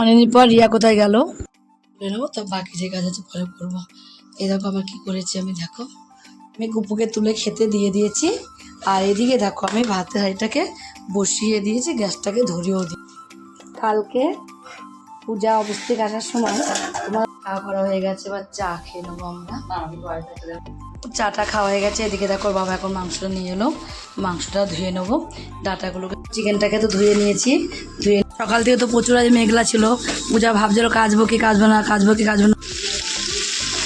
অনেকদিন পর রিয়া কোথায় গেল? করে নেব, তো বাকি যে কাজ আছে পরে করব। এই দেখো আবার কি করেছি আমি, দেখো। আমি গুপুকে তুলে খেতে দিয়ে দিয়েছি, আর এদিকে দেখো আমি ভাতের হাঁড়িটাকে বসিয়ে দিয়েছি, গ্যাসটাকে ধরিয়েও দিই। কালকে পূজা অবস্থিক আসার সময় তোমার খাওয়া করা হয়ে গেছে বা চা খেয়ে নেব আমরা। চাটা খাওয়া হয়ে গেছে, এদিকে দেখো বাবা এখন মাংসটা নিয়ে এলো। মাংসটা ধুয়ে নেব। ডাটাগুলোকে চিকেনটাকে তো ধুয়ে নিয়েছি, ধুয়ে সকাল থেকে তো প্রচুর আজ মেঘলা ছিল। পূজা ভাবছিল কাচবো কি কাচবো না, কাচবো কি কাচবো না।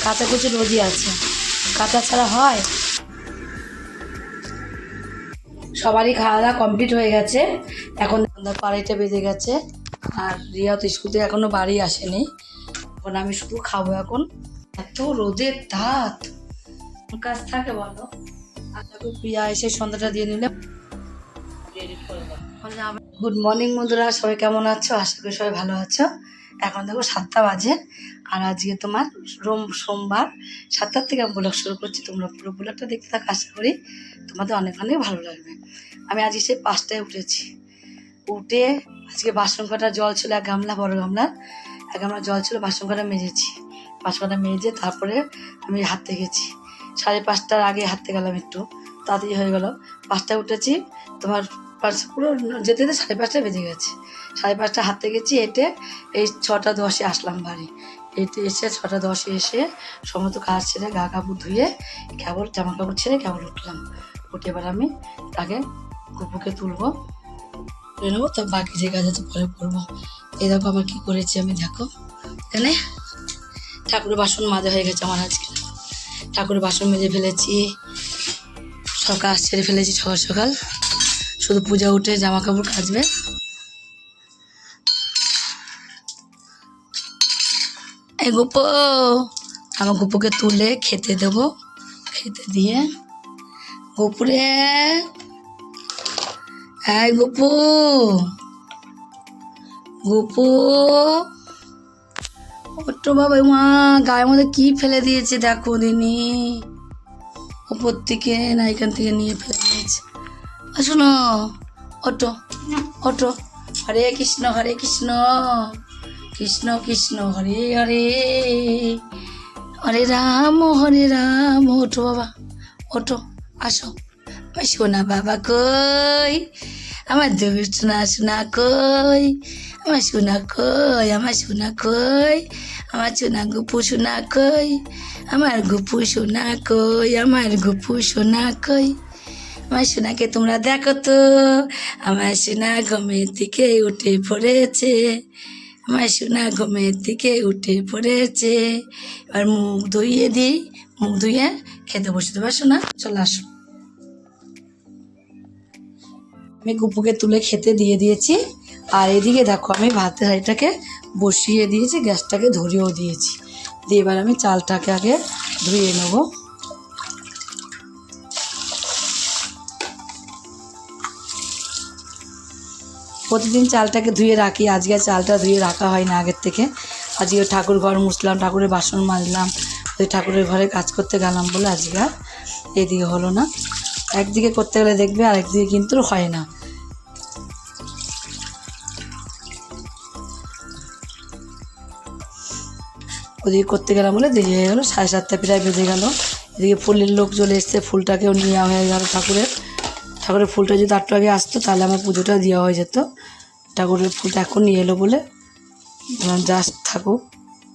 কাঁচা কুচি রোজই আছে। কাঁচা ছাড়া হয়? সবারই খাওয়া দাওয়া কমপ্লিট হয়ে গেছে। এখন আড়াইটা বেজে গেছে। আর রিয়া তো স্কুল থেকে এখনও বাড়ি আসেনি। এখন আমি শুধু খাব এখন। এত রোদের তাত। কাজ থাকে বলো। আর প্রিয়া এসে সন্ধ্যাটা দিয়ে নিলে গুড মর্নিং বন্ধুরা। সবাই কেমন আছো? আশা করি সবাই ভালো আছো। এখন দেখো সাতটা বাজে। আর আজকে তোমার রোম, সোমবার। সাতটার থেকে আমি ব্লগ শুরু করছি। তোমরা পুরো ব্লগটা দেখতে থাকো। আশা করি তোমাদের অনেক অনেক ভালো লাগবে। আমি আজকে সেই পাঁচটায় উঠেছি। উঠে আজকে বাসন কটা জল ছিল, এক গামলা, বড় গামলা। এক গামলা জল ছিল বাসন কটা মেজেছি। বাসন কটা মেজে তারপরে আমি হাঁটতে গেছি। সাড়ে পাঁচটার আগে হাঁটতে গেলাম একটু। তাড়াতাড়ি হয়ে গেল। পাঁচটায় উঠেছি। তোমার পাঁচ- পুরো যেতে যেতে সাড়ে পাঁচটা বেজে গেছে। সাড়ে পাঁচটা হাঁটতে গেছি, হেঁটে এই ছটা দশে আসলাম বাড়ি। হেঁটে এসে ছটা দশে এসে সমস্ত কাজ ছেড়ে গা কাপড় ধুয়ে কেবল জামা কাপড় ছেড়ে কেবল উঠলাম। উঠে এবার আমি তাকে কুকুকে তুলবো, তুলে নেব তো বাকি যে কাজ আছে পরে করব। এই দেখো আবার কী করেছি আমি, দেখো। এখানে ঠাকুরের বাসন মাজা হয়ে গেছে আমার আজকে। ঠাকুরের বাসন মেজে ফেলেছি, সব কাজ ছেড়ে ফেলেছি সকাল সকাল। শুধু পূজা উঠে জামা কাপড় কাচবে এই গুপো, আমার গুপুকে তুলে খেতে দেবো। খেতে দিয়ে গোপুরে হ্যাঁ গুপু গুপু। ওটো বাবা মা, গায়ের মধ্যে কি ফেলে দিয়েছে দেখো দিনি। ওপর থেকে না এখান থেকে নিয়ে ফেলে দিয়েছে। শোনো অটো। অটো। হরে কৃষ্ণ হরে কৃষ্ণ। কৃষ্ণ কৃষ্ণ, হরে হরে। হরে রাম হরে রাম। ওঠো বাবা ওঠো আসো। সোনা বাবা কই? আমার দুষ্ট না সোনা কই? আমার সোনা কই? আমার সোনা কই? আমার সোনা গুপু সোনা কই? আমার গুপু সোনা কই? আমার গুপু সোনা কই? আমার সোনাকে তোমরা দেখো তো। আমার সোনা ঘুমের দিকে উঠে পড়েছে। আমার সোনা ঘুমের দিকে উঠে পড়েছে। এবার মুখ ধুইয়ে দিই মুখ ধুইয়ে খেতে বসে দেবো, সোনা। চলে আসো। আমি গুপুকে তুলে খেতে দিয়ে দিয়েছি। আর এদিকে দেখো, আমি ভাতের হাঁড়িটাকে বসিয়ে দিয়েছি, গ্যাসটাকে ধরিয়েও দিয়েছি। দিয়ে এবার আমি চালটাকে আগে ধুয়ে নেব। প্রতিদিন চালটাকে ধুয়ে রাখি। আজকে চালটা ধুয়ে রাখা হয় না আগের থেকে। আজকে ঠাকুর ঘর মুছলাম, ঠাকুরের বাসন মাজলাম, ওই ঠাকুরের ঘরে কাজ করতে গেলাম বলে আজকে আর এদিকে হলো না। একদিকে করতে গেলে দেখবে আর একদিকে কিন্তু হয় না। ওদিকে করতে গেলাম বলে দেরি হয়ে গেলো, সাড়ে সাতটা প্রায় বেজে গেল। এদিকে ফুলের লোক চলে এসছে, ফুলটাকেও নেওয়া হয়ে গেল ঠাকুরের। ঠাকুরের ফুলটা যদি আটটু আগে আসতো, তাহলে আমার পুজোটা দেওয়া হয়ে যেত। ঠাকুরের ফুলটা এখন নিয়ে এলো বলে জাস্ট থাকুক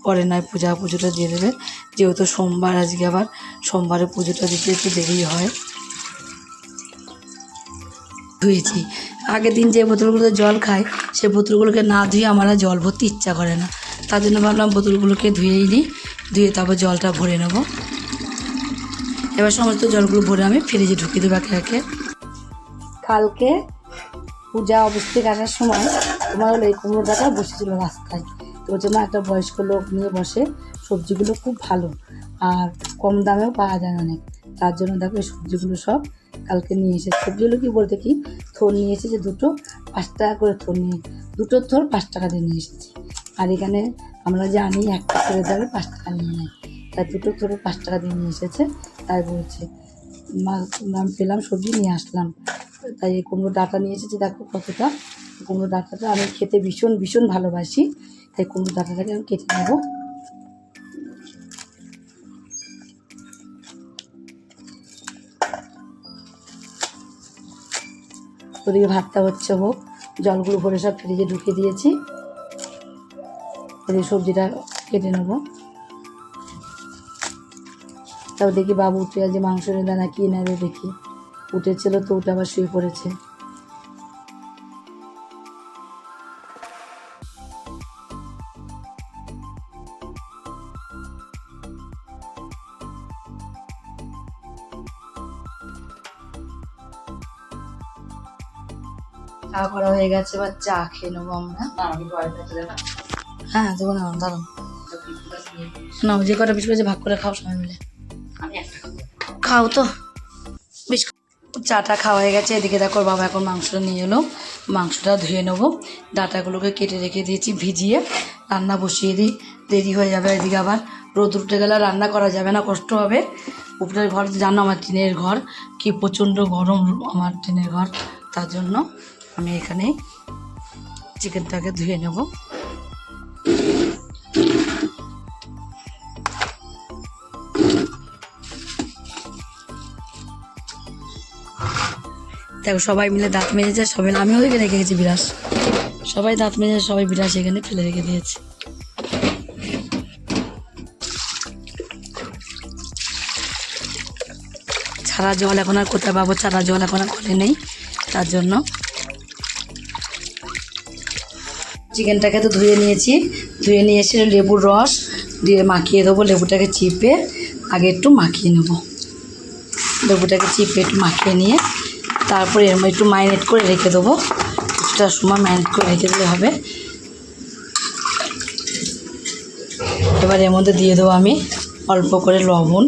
পরে নয়, পূজা পুজোটা দিয়ে দেবে। যেহেতু সোমবার, আজকে আবার সোমবারে পুজোটা দিতে একটু দেরি হয়। ধুয়েছি। আগের দিন যে বোতলগুলোতে জল খাই সেই বোতলগুলোকে না ধুয়ে আমার জল ভরতে ইচ্ছা করে না। তার জন্য ভাবলাম বোতলগুলোকে ধুয়েই নিই, ধুয়ে তারপর জলটা ভরে নেব। এবার সমস্ত জলগুলো ভরে আমি ফ্রিজে ঢুকিয়ে দেবো একে একে। কালকে পূজা অবস্থিক আসার সময় তোমার হলো এই কুমড়ো বসেছিল রাস্তায়। তো ওর জন্য একটা বয়স্ক লোক নিয়ে বসে সবজিগুলো খুব ভালো আর কম দামেও পাওয়া যায় অনেক। তার জন্য দেখো এই সবজিগুলো সব কালকে নিয়ে এসেছে সবজিগুলো কি বলতে কি? থোর নিয়ে এসেছে দুটো পাঁচ টাকা করে থোর নিয়ে, দুটো থোর পাঁচ টাকা দিয়ে নিয়ে এসেছে। আর এখানে আমরা জানি একটা করে দেবে পাঁচ টাকা নিয়ে নেয়। তাই দুটো থোরে পাঁচ টাকা দিয়ে নিয়ে এসেছে, তাই বলছে মা পেলাম সবজি, নিয়ে আসলাম। তাই এই কুমড়ো ডাটা নিয়ে এসেছি। দেখো কতটা কুমড়ো ডাঁটাটা আমি খেতে ভীষণ ভীষণ ভালোবাসি। তাই কুমড়ো ডাঁটাটাকে আমি কেটে নেব। ওদিকে ভাতটা হচ্ছে হোক, জলগুলো ভরে সব ফ্রিজে ঢুকিয়ে দিয়েছি। এদিকে সবজিটা কেটে নেব। তারপর দেখি বাবু উঠে আজ মাংসের দানা কি নেবে দেখি। উঠেছিল তো উঠে আবার শুয়ে পড়েছে। চা করা হয়ে গেছে এবার চা খেয়ে নেব আমরা। হ্যাঁ দেবো না দাঁড়ান না যে কটা বিস্কুট ভাগ করে খাও সবাই মিলে। খাও তো। চাটা খাওয়া হয়ে গেছে। এদিকে দেখো বাবা এখন মাংসটা নিয়ে এলো। মাংসটা ধুয়ে নেব। ডাটাগুলোকে কেটে রেখে দিয়েছি, ভিজিয়ে। রান্না বসিয়ে দিই। দেরি হয়ে যাবে এদিকে আবার। রোদ উঠে গেলে রান্না করা যাবে না, কষ্ট হবে। উপরের ঘর, জানো আমার টিনের ঘর? কি প্রচণ্ড গরম আমার টিনের ঘর। তার জন্য আমি এখানে চিকেনটাকে ধুয়ে নেব। দেখো, সবাই মিলে দাঁত মেজেছে সবাই আমিও এখানে রেখে গেছি বিরাস। সবাই দাঁত মেজে সবাই বিরাস এখানে ফেলে রেখে দিয়েছে। ছাড়া জল এখন আর কোথায় পাবো? ছাড়া জল এখন আর ঘরে নেই, তার জন্য। চিকেনটাকে তো ধুয়ে নিয়েছি। ধুয়ে নিয়ে এসে লেবুর রস দিয়ে মাখিয়ে দেবো, লেবুটাকে চিপে আগে একটু মাখিয়ে নেব। লেবুটাকে চিপে একটু মাখিয়ে নিয়ে তারপরে এর একটু ম্যারিনেট করে রেখে দেবো। কিছুটা সময় ম্যারিনেট করে রেখে দিলে হবে। এবার এর মধ্যে দিয়ে দেবো আমি অল্প করে লবণ।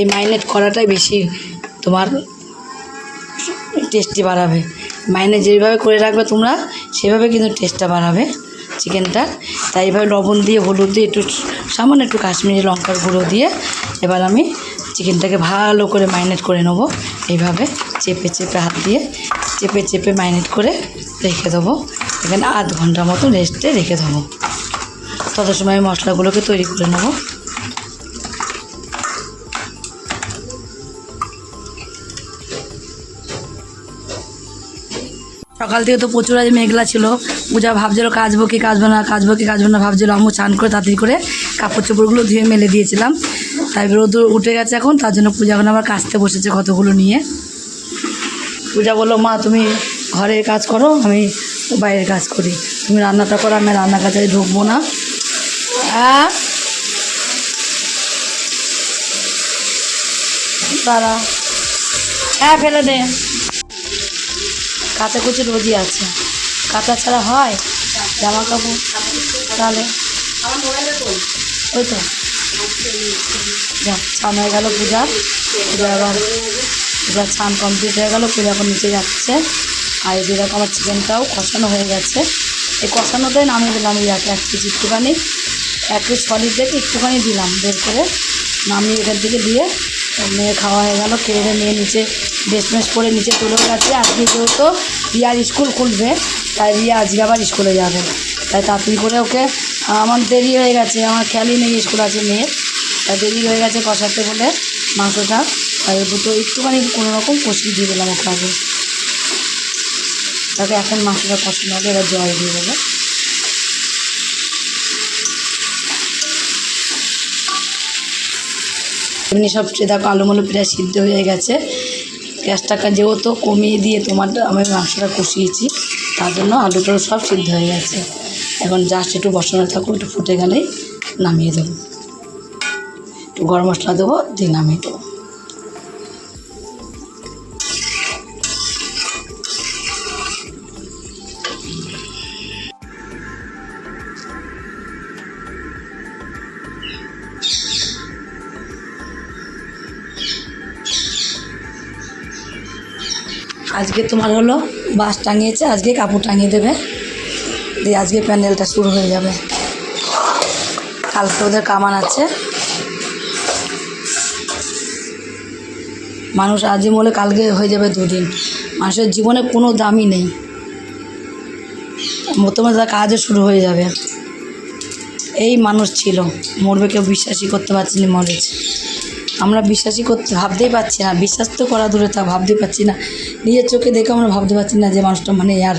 এই মাইনেট করাটাই বেশি তোমার টেস্টি বাড়াবে। মাইনে যেভাবে করে রাখবে তোমরা, সেভাবে কিন্তু টেস্টটা বাড়াবে চিকেনটা তাই এইভাবে লবণ দিয়ে হলুদ দিয়ে একটু সামান্য একটু কাশ্মীরি লঙ্কার গুঁড়ো দিয়ে এবার আমি চিকেনটাকে ভালো করে মাইনেট করে নেব। এইভাবে চেপে চেপে হাত দিয়ে চেপে চেপে মাইনেট করে রেখে দেবো। এখানে আধ ঘণ্টা মতো রেস্টে রেখে দেবো। তত সময় আমি মশলাগুলোকে তৈরি করে নেব। সকাল থেকে তো প্রচুর আজ মেঘলা ছিল। পূজা ভাবছিল কাচবো কি কাজবো না, কাচবো কি কাচবো না ভাবছিল। আম্মু চান করে তাড়াতাড়ি করে কাপড় চোপড়গুলো ধুয়ে মেলে দিয়েছিলাম। তাই রোদ উঠে গেছে এখন, তার জন্য পূজা এখন আবার কাচতে বসেছে কতগুলো নিয়ে। পূজা বলল, মা, তুমি ঘরের কাজ করো, আমি বাইরের কাজ করি। তুমি রান্নাটা করো, আমি রান্না কাজে ঢুকবো না। দাঁড়া। হ্যাঁ ফেলে দে। কাঁচা কুচি রোজই আছে। কাঁচা ছাড়া হয়? জামা কাপড় তাহলে ওই তো। ছান হয়ে গেল পূজার পূজা। এবার পূজার ছান কমপ্লিট হয়ে গেল, পূজা এখন নিচে যাচ্ছে। আর এই যেরকম আমার চিকেনটাও কষানো হয়ে গেছে। এই কষানোটাই নামিয়ে দিলাম এই এক কেজি একটুখানি। এক কেজি সলিড দেখে একটুখানি দিলাম বের করে। নামিয়ে এটার দিকে দিয়ে মেয়ে খাওয়া হয়ে গেল। খেয়ে মেয়ে নিচে ড্রেস মেস করে নিচে চলে গেছে। আজকে যেহেতু রিয়ার স্কুল খুলবে, তাই রিয়া আজকে আবার স্কুলে যাবে। তাই তাড়াতাড়ি করে ওকে আমার দেরি হয়ে গেছে, আমার খেয়ালই নেই স্কুল আছে মেয়ের। তাই দেরি হয়ে গেছে কষাতে বলে মাংসটা, তাই দুটো একটুখানি কোনো রকম কষিয়ে দিয়ে দিলাম ওকে আগে। তাকে এখন মাংসটা কষানো হবে, এবার জল দিয়ে দেবো। এমনি সব দেখো আলু মালু প্রায় সিদ্ধ হয়ে গেছে। গ্যাসটাকে যেহেতু কমিয়ে দিয়ে তোমার আমি মাংসটা কষিয়েছি, তার জন্য আলুটা সব সিদ্ধ হয়ে গেছে। এখন জাস্ট একটু বসানো থাকো একটু ফুটে গেলেই নামিয়ে দেবো। একটু গরম মশলা দেবো, দিয়ে নামিয়ে দেবো। আজকে তোমার হলো বাস টাঙিয়েছে, আজকে কাপড় টাঙিয়ে দেবে। দিয়ে আজকে প্যান্ডেলটা শুরু হয়ে যাবে। কালকে ওদের কামান আছে। মানুষ আজই বলে কালকে হয়ে যাবে দুদিন। মানুষের জীবনে কোনো দামই নেই। তোমার তার কাজও শুরু হয়ে যাবে। এই মানুষ ছিল। মরবে কেউ বিশ্বাসই করতে পারছি না মরেছে আমরা বিশ্বাসই করতে, ভাবতেই পারছি না। বিশ্বাস তো করা দূরে, তা ভাবতেই পারছি না। নিজের চোখে দেখে আমরা ভাবতে পারছি না যে মানুষটা মানে আর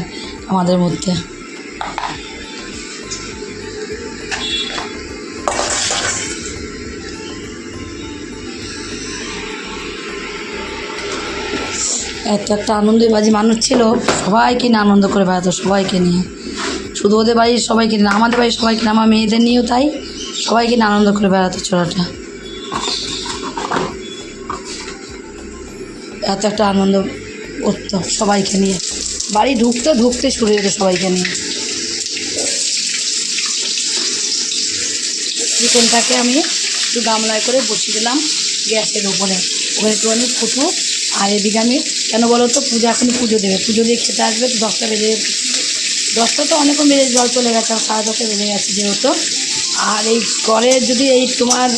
আমাদের মধ্যে। এত একটা আনন্দে বাজি মানুষ ছিল। সবাইকে নিয়ে আনন্দ করে বেড়াতো সবাইকে নিয়ে। শুধু ওদের বাড়ির সবাইকে নিয়ে না, আমাদের বাড়ির সবাইকে নিয়ে আমার মেয়েদের নিয়েও তাই। সবাইকে নিয়ে আনন্দ করে বেড়াতো ছোড়াটা এত একটা আনন্দ করতো সবাইকে নিয়ে। বাড়ি ঢুকতে ঢুকতে শুরু যেত সবাইকে নিয়ে। চিকেনটাকে আমি একটু গামলায় করে বসিয়ে দিলাম গ্যাসের ওপরে ওখানে একটুখানি ফুটু আর এদিকে আমি, কেন বলো তো, পূজা, এখনই পুজো দেবে। পুজো দিয়ে খেতে আসবে তো দশটা বেজে দশটা তো অনেকক্ষণ বেজে জল চলে গেছে আর সাড়ে দশটা বেজে গেছে যেহেতু। আর এই ঘরে যদি এই তোমার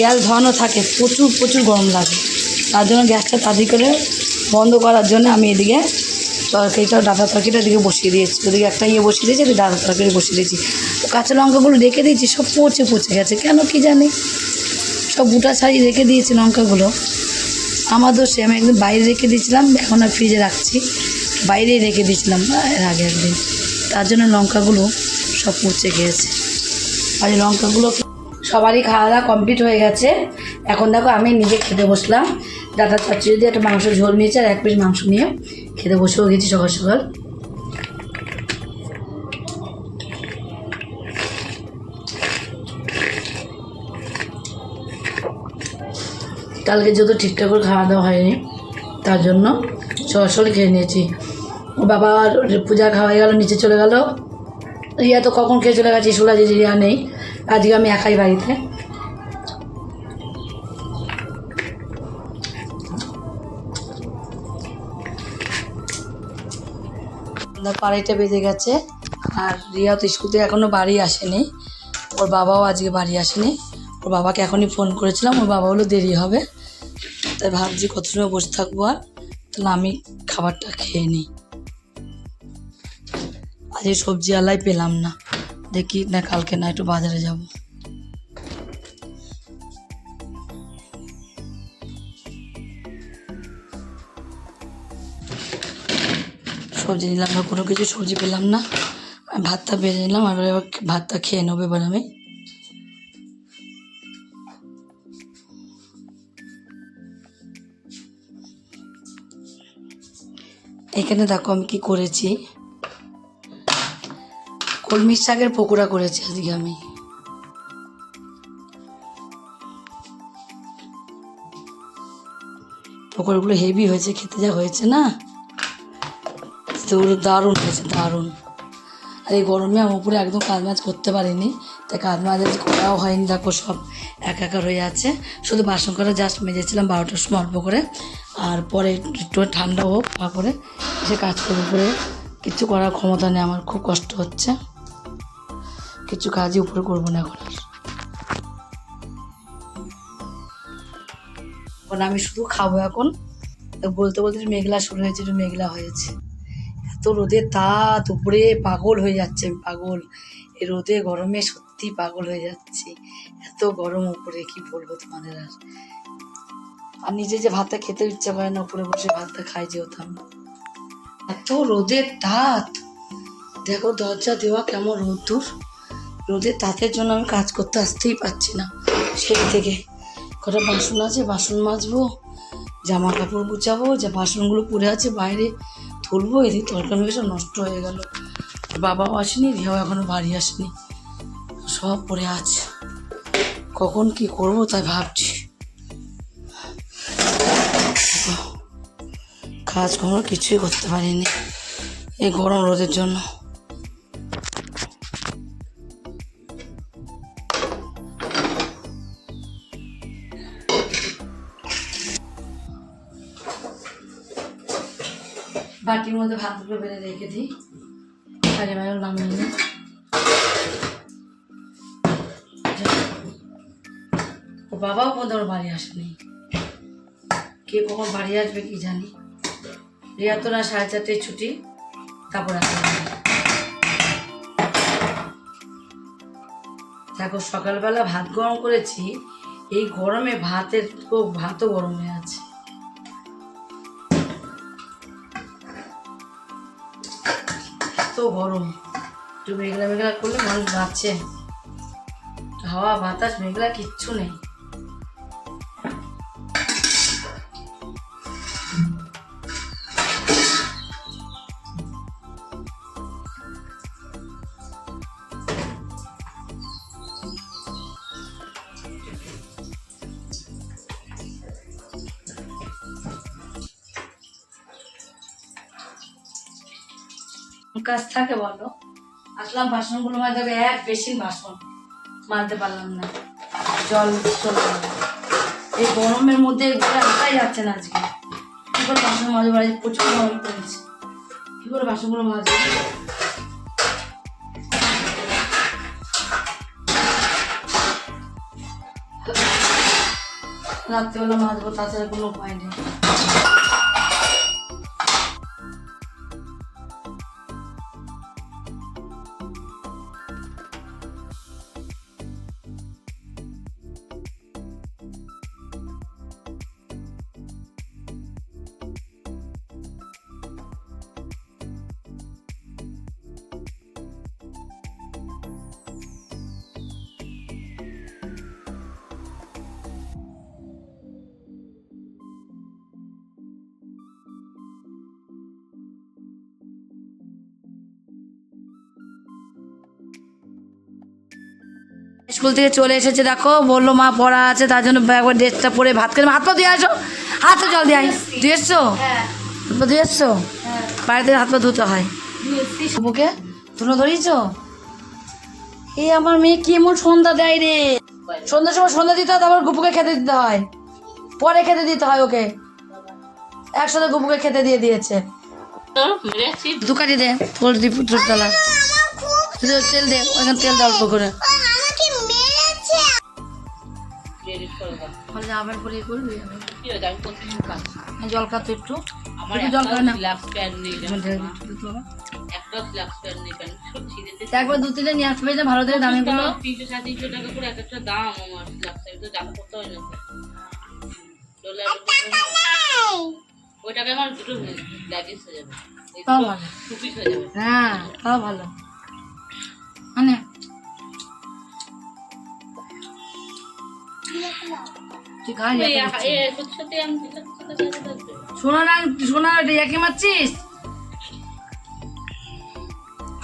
গ্যাস ধরানো থাকে, প্রচুর প্রচুর গরম লাগে। তার জন্য গ্যাসটা তাড়াতাড়ি করে বন্ধ করার জন্য আমি এদিকে তরকারিটা, ডাটা তরকারিটা এদিকে বসিয়ে দিয়েছি। ওদিকে একটা ইয়ে বসিয়ে দিয়েছি এদিকে ডাটা তরকারি বসিয়ে দিয়েছি। কাঁচা লঙ্কাগুলো রেখে দিয়েছি, সব পচে পচে গেছে। কেন কি জানি? সব বুটা ছাড়িয়ে রেখে দিয়েছি লঙ্কাগুলো। আমার দোষে আমি একদিন বাইরে রেখে দিয়েছিলাম, এখন আর ফ্রিজে রাখছি। বাইরেই রেখে দিয়েছিলাম এর আগে একদিন। তার জন্য লঙ্কাগুলো সব পচে গিয়েছে। আর লঙ্কাগুলো সবারই খাওয়া দাওয়া কমপ্লিট হয়ে গেছে। এখন দেখো আমি নিজে খেতে বসলাম। দাদা চচ্চড়ি যদি একটা মাংস ঝোল নিয়েছে, আর এক পিস মাংস নিয়ে খেতে বসেও গেছি সকাল সকাল। কালকে যেহেতু ঠিকঠাক করে খাওয়া দাওয়া হয়নি, তার জন্য সরাসরি খেয়ে নিয়েছি। বাবা আর পূজা খাওয়া গেল, নিচে চলে গেল। রিয়া তো কখন খেয়ে চলে গেছে সোলা যে রিয়া নেই। আজকে আমি একাই বাড়িতে। আড়াইটা বেজে গেছে, আর রিয়া তো স্কুল থেকে এখনও বাড়ি আসেনি। ওর বাবাও আজকে বাড়ি আসেনি। ওর বাবাকে এখনই ফোন করেছিলাম, ওর বাবা হলো দেরি হবে। তাই ভাবছি কত সময় বসে থাকব আর? তাহলে আমি খাবারটা খেয়ে নিই। আজকে সবজি আলাই পেলাম না। দেখি, না কালকে না একটু বাজারে যাব। সবজি নিলাম না, কোনো কিছু সবজি পেলাম না। ভাতটা বেড়ে নিলাম আর ভাতটা খেয়ে নেব এবার আমি। এখানে দেখো আমি কি করেছি। কলমি শাকের পকোড়া করেছি আজকে আমি। পকোড়াগুলো হেভি হয়েছে, খেতে যা হয়েছে না? তো দারুণ হয়েছে, দারুণ। আর এই গরমে আমি উপরে একদম কাজ মাছ করতে পারিনি। তাই কাজ মাছ আজ করাও হয়নি, দেখো সব একাকার হয়ে আছে। শুধু বাসন করা জাস্ট মেজেছিলাম বারোটার সময় অল্প করে। আর পরে একটু ঠান্ডা হোক, তারপরে সে কাজ করব করে কিছু করার ক্ষমতা নেই, আমার খুব কষ্ট হচ্ছে। কিছু কাজই উপরে করব না এখন আর। এখন আমি শুধু খাব এখন। তো বলতে বলতে মেঘলা শুরু হয়েছে, একটু মেঘলা হয়েছে। এত রোদে তাপ উপরে পাগল হয়ে যাচ্ছে আমি, পাগল। এই রোদে গরমে সত্যি পাগল হয়ে যাচ্ছি। এত গরম উপরে, কি বলব তোমাদের আর। আর নিজে যে ভাতটা খেতে ইচ্ছা করে না, উপরে বসে ভাতটা খাই যেতাম এত রোদের তাত। দেখো দরজা দেওয়া কেমন রোদ্দুর। রোদের তাতের জন্য আমি কাজ করতে আসতেই পারছি না। সেই থেকে কটা বাসন আছে, বাসন মাজবো জামা কাপড় গুছাবো, যে বাসনগুলো পড়ে আছে বাইরে তুলবো এদিকে তরকারি সব নষ্ট হয়ে গেল। বাবাও আসেনি, রিয়াও এখনও বাড়ি আসেনি। সব পড়ে আছে। কখন কি করব তাই ভাবছি। কাজ কোনো কিছুই করতে পারিনি এই গরম রোদের জন্য। বাটির মধ্যে ভাতগুলো বেড়ে রেখে দিই। সাড়ে বারো নামিয়ে নিই। বাবাও পর্যন্ত বাড়ি আসেনি। কে কখন বাড়ি আসবে কি জানি। রিয়া তো না সাড়ে চারটে ছুটি, তারপর দেখো, সকালবেলা ভাত গরম করেছি, এই গরমে ভাতের তো ভাতও গরম হয়ে আছে। এত গরম। একটু মেঘলা মেঘলা করলে মানুষ বাঁচে। হাওয়া, বাতাস, মেঘলা, কিচ্ছু নেই। কাজ থাকে বলো। আসলাম, বাসনগুলো মাঝে এক বেশি বাসন মারতে পারলাম না। জল চলে এই গরমের মধ্যে আসাই যাচ্ছে না আজকে। কি করে বাসন মাঝে বাড়ি প্রচুর গরম পড়েছে। কি করে বাসনগুলো মাঝে রাত্রেবেলা মাজবো, তাছাড়া কোনো উপায় নেই। স্কুল থেকে চলে এসেছে দেখো। বলল মা পড়া আছে তার জন্য একবার ড্রেসটা পরে ভাত খেলে হাত পা দিয়ে আসো। হাত জল দিয়ে ধুয়ে এসছো? হাত পা ধুয়ে এসছো? বাড়িতে হাত পা ধুতে হয়। বুকে তুলো ধরিয়েছ? এই আমার মেয়ে কি এমন সন্ধ্যা দেয় রে? সন্ধ্যার সময় সন্ধ্যা দিতে হয় তারপর গুপুকে খেতে দিতে হয়। পরে খেতে দিতে হয় ওকে। একসাথে গুপুকে খেতে দিয়ে দিয়েছে। দু দুকাটি দে তোর দি তেল দে ওখানে তেল দে অল্প করে আবার পরে করবি জল খাতো একটু। আমার জল না? একবার দু তিনটে নিয়ে আসবে যে ভালো দামি গুলো তিনশো সাড়ে তিনশো টাকা করে এক একটা দাম আমার তো জামা করতে হয় না ডলার ওই টাকা আমার দুটো লাগেজ হয়ে যাবে। তাও ভালো। হয়ে হ্যাঁ তাও ভালো। মানে সোনা না সোনা ইয়াকে মারছিস?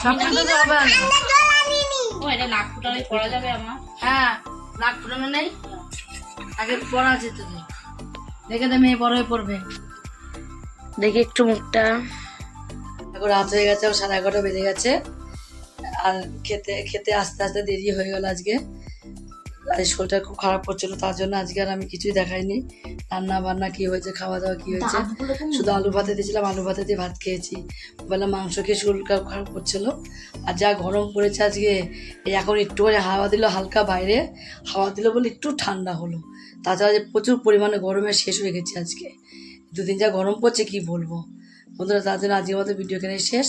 সব কিছু তো হবে না ও এটা নাক ফুটালে পড়া যাবে আমার। হ্যাঁ নাক ফুটানো নেই। আগে পড়া আছে তোদের দেখে দে মেয়ে বড় হয়ে পড়বে। দেখি একটু মুখটা। এখন রাত হয়ে গেছে সাড়ে এগারোটা বেজে গেছে। আর খেতে খেতে আস্তে আস্তে দেরি হয়ে গেল আজকে। আজ শরীরটা খুব খারাপ করছিল তার জন্য আজকে আর আমি কিছুই দেখাইনি। রান্না বান্না কি হয়েছে খাওয়া দাওয়া কি হয়েছে? শুধু আলু ভাতে দিয়েছিলাম আলু ভাতে দিয়ে ভাত খেয়েছি। বেলা মাংস খেয়ে শরীর খারাপ করছিল। আর যা গরম পড়েছে আজকে এই এখন একটু করে হাওয়া দিল হালকা বাইরে। হাওয়া দিল বলে একটু ঠান্ডা হলো। তাছাড়া যে প্রচুর পরিমাণে গরমে শেষ হয়ে গেছে আজকে। দুদিন যা গরম পড়ছে কি বলব? বন্ধুরা তার জন্য আজকের মতো ভিডিও এখানে শেষ।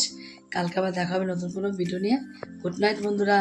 কালকে আবার দেখা হবে নতুন কোনো ভিডিও নিয়ে। গুড নাইট বন্ধুরা।